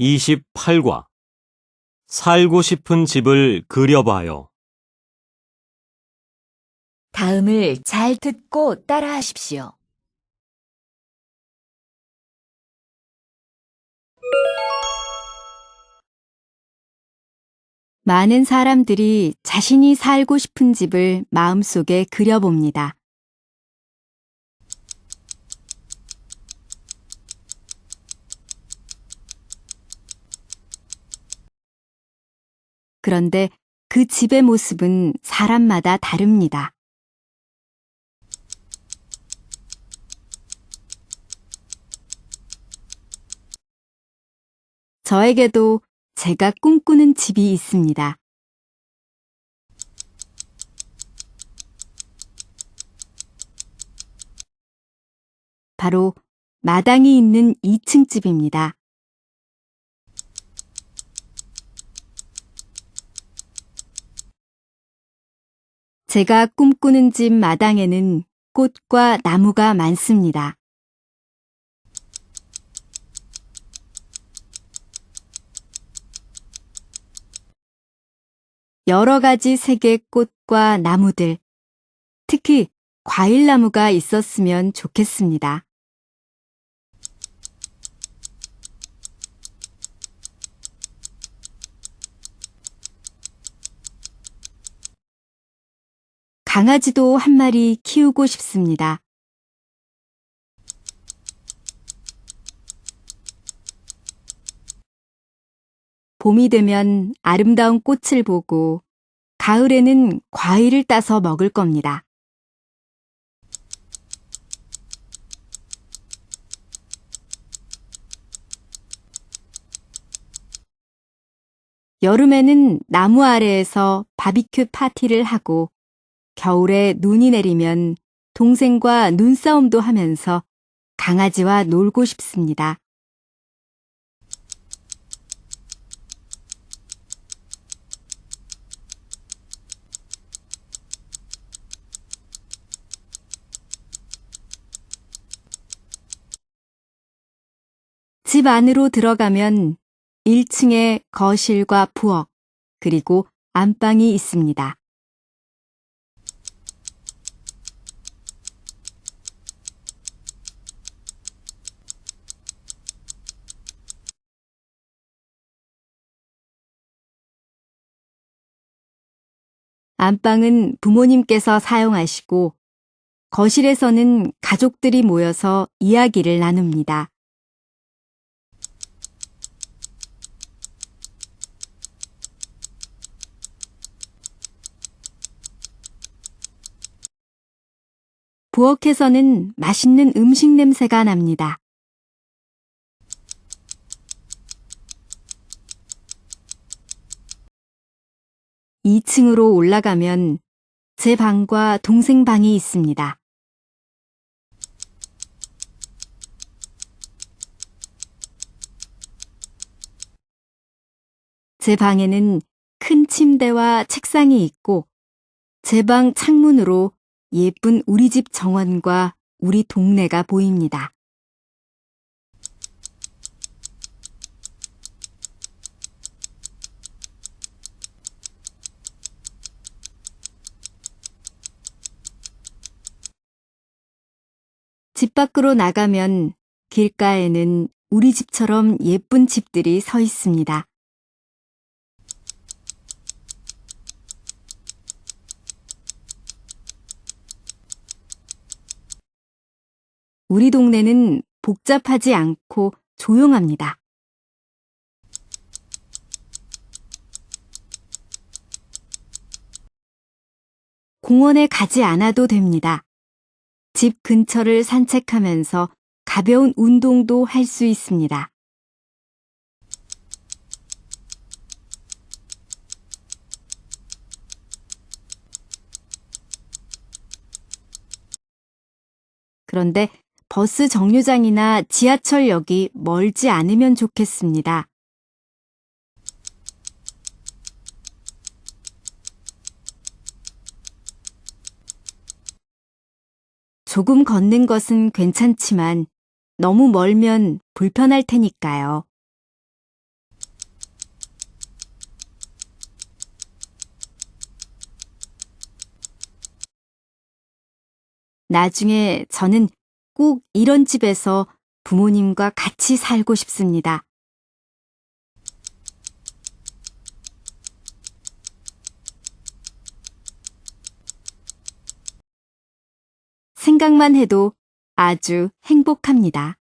28과 살고 싶은 집을 그려봐요. 다음을 잘 듣고 따라하십시오. 많은 사람들이 자신이 살고 싶은 집을 마음속에 그려봅니다. 그런데 그 집의 모습은 사람마다 다릅니다. 저에게도 제가 꿈꾸는 집이 있습니다. 바로 마당이 있는 2층 집입니다. 제가 꿈꾸는 집 마당에는 꽃과 나무가 많습니다. 여러 가지 색의 꽃과 나무들, 특히 과일나무가 있었으면 좋겠습니다. 강아지도 한 마리 키우고 싶습니다. 봄이 되면 아름다운 꽃을 보고 가을에는 과일을 따서 먹을 겁니다. 여름에는 나무 아래에서 바비큐 파티를 하고 겨울에 눈이 내리면 동생과 눈싸움도 하면서 강아지와 놀고 싶습니다. 집 안으로 들어가면 1층에 거실과 부엌, 그리고 안방이 있습니다. 안방은 부모님께서 사용하시고 거실에서는 가족들이 모여서 이야기를 나눕니다. 부엌에서는 맛있는 음식 냄새가 납니다. (2층으로) 올라가면 제 방과 동생 방이 있습니다. 제 방에는 큰 침대와 책상이 있고 제 방 창문으로 예쁜 우리 집 정원과 우리 동네가 보입니다. 집 밖으로 나가면 길가에는 우리 집처럼 예쁜 집들이 서 있습니다. 우리 동네는 복잡하지 않고 조용합니다. 공원에 가지 않아도 됩니다. 집 근처를 산책하면서 가벼운 운동도 할 수 있습니다. 그런데 버스 정류장이나 지하철역이 멀지 않으면 좋겠습니다. 조금 걷는 것은 괜찮지만 너무 멀면 불편할 테니까요. 나중에 저는 꼭 이런 집에서 부모님과 같이 살고 싶습니다. 생각만 해도 아주 행복합니다.